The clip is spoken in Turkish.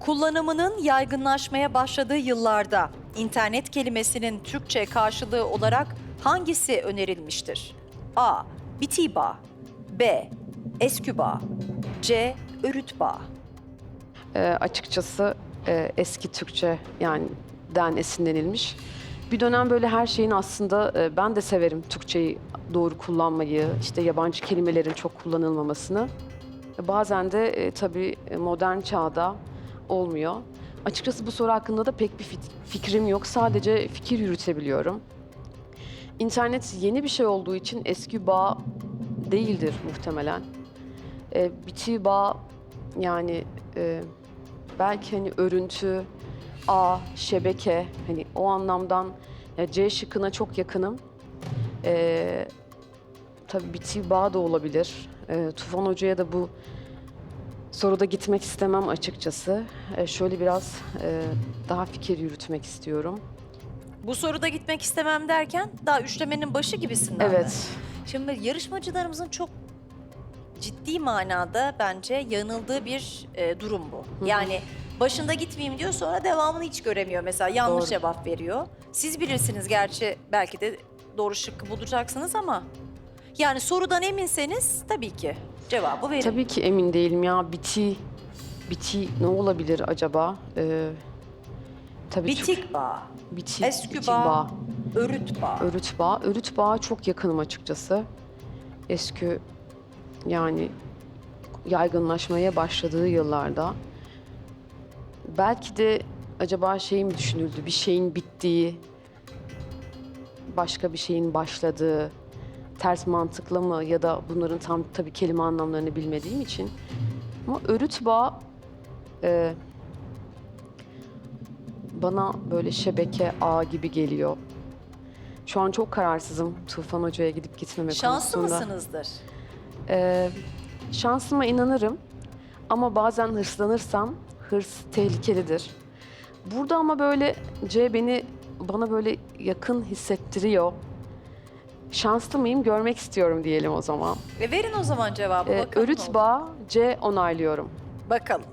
Kullanımının yaygınlaşmaya başladığı yıllarda internet kelimesinin Türkçe karşılığı olarak hangisi önerilmiştir? A. Bitiba B. Esküba C. Örütba E, açıkçası e, eski Türkçe yani den esinlenilmiş. Bir dönem böyle her şeyin aslında e, ben de severim Türkçeyi doğru kullanmayı, işte yabancı kelimelerin çok kullanılmamasını. Bazen de e, tabii e, modern çağda olmuyor. Açıkçası bu soru hakkında da pek bir fikrim yok. Sadece fikir yürütebiliyorum. İnternet yeni bir şey olduğu için eski bağ değildir muhtemelen. E, biti bağ yani e, belki hani örüntü, ağ, şebeke hani o anlamdan ya C şıkkına çok yakınım. E, tabii biti bağ da olabilir. E, Tufan Hoca'ya da bu soruda gitmek istemem açıkçası. E, şöyle biraz e, daha fikir yürütmek istiyorum. Bu soruda gitmek istemem derken daha üçlemenin başı gibisinden mi? Evet. Şimdi yarışmacılarımızın çok ciddi manada bence yanıldığı bir e, durum bu. Yani başında gitmeyeyim diyor sonra devamını hiç göremiyor mesela yanlış Doğru. cevap veriyor. Siz bilirsiniz gerçi belki de doğru şıkkı bulacaksınız ama yani sorudan eminseniz tabii ki cevabı verin. Tabii ki emin değilim ya. Biti, biti ne olabilir acaba? E, tabii çok- Bitik bağ, biti, eskü biti bağ. bağ. örüt bağ. Örüt bağ. Örüt bağa çok yakınım açıkçası. Eski yani yaygınlaşmaya başladığı yıllarda. Belki de acaba şey mi düşünüldü? Bir şeyin bittiği, başka bir şeyin başladığı, ters mantıklı mı ya da bunların tam tabii kelime anlamlarını bilmediğim için. Ama örüt bağ e, bana böyle şebeke ağ gibi geliyor. Şu an çok kararsızım Tufan Hoca'ya gidip gitmeme Şanslı konusunda. mısınızdır? Ee, şansıma inanırım ama bazen hırslanırsam hırs tehlikelidir. Burada ama böyle C beni bana böyle yakın hissettiriyor. Şanslı mıyım görmek istiyorum diyelim o zaman. Ve verin o zaman cevabı. Ee, bakalım ne örüt olacak. bağ C onaylıyorum. Bakalım.